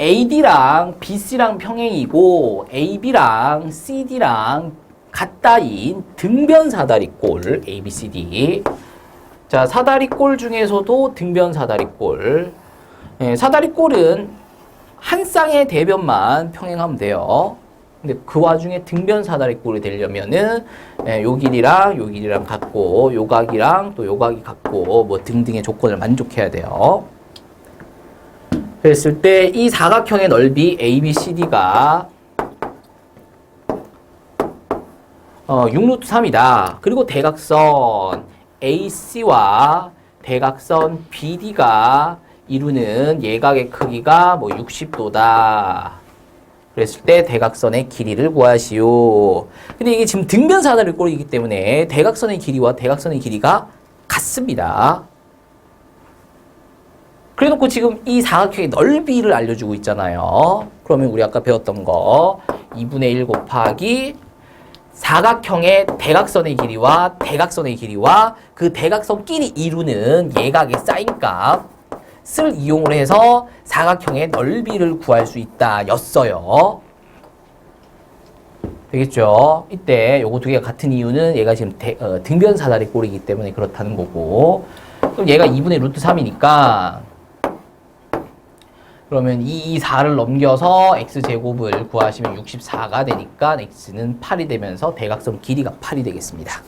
AD랑 BC랑 평행이고 AB랑 CD랑 같다인 등변 사다리꼴 ABCD. 자, 사다리꼴 중에서도 등변 사다리꼴. 예, 사다리꼴은 한 쌍의 대변만 평행하면 돼요. 근데 그 와중에 등변 사다리꼴이 되려면은 예, 요 길이랑 요 길이랑 같고 요 각이랑 또 요 각이 같고 뭐 등등의 조건을 만족해야 돼요. 그랬을 때 이 사각형의 넓이 ABCD가 어, 6루트 3이다. 그리고 대각선 AC와 대각선 BD가 이루는 예각의 크기가 뭐 60도다. 그랬을 때 대각선의 길이를 구하시오. 근데 이게 지금 등변 사다리 꼴이기 때문에 대각선의 길이와 대각선의 길이가 같습니다. 그래 놓고 지금 이 사각형의 넓이를 알려주고 있잖아요. 그러면 우리 아까 배웠던 거 2분의 1 곱하기 사각형의 대각선의 길이와 대각선의 길이와 그 대각선끼리 이루는 예각의 사인값을 이용을 해서 사각형의 넓이를 구할 수 있다 였어요. 되겠죠? 이때 요거 두 개가 같은 이유는 얘가 지금 대- 어, 등변 사다리 꼴이기 때문에 그렇다는 거고 그럼 얘가 2분의 루트 3이니까 그러면 2, 2, 4를 넘겨서 x제곱을 구하시면 64가 되니까 x는 8이 되면서 대각선 길이가 8이 되겠습니다.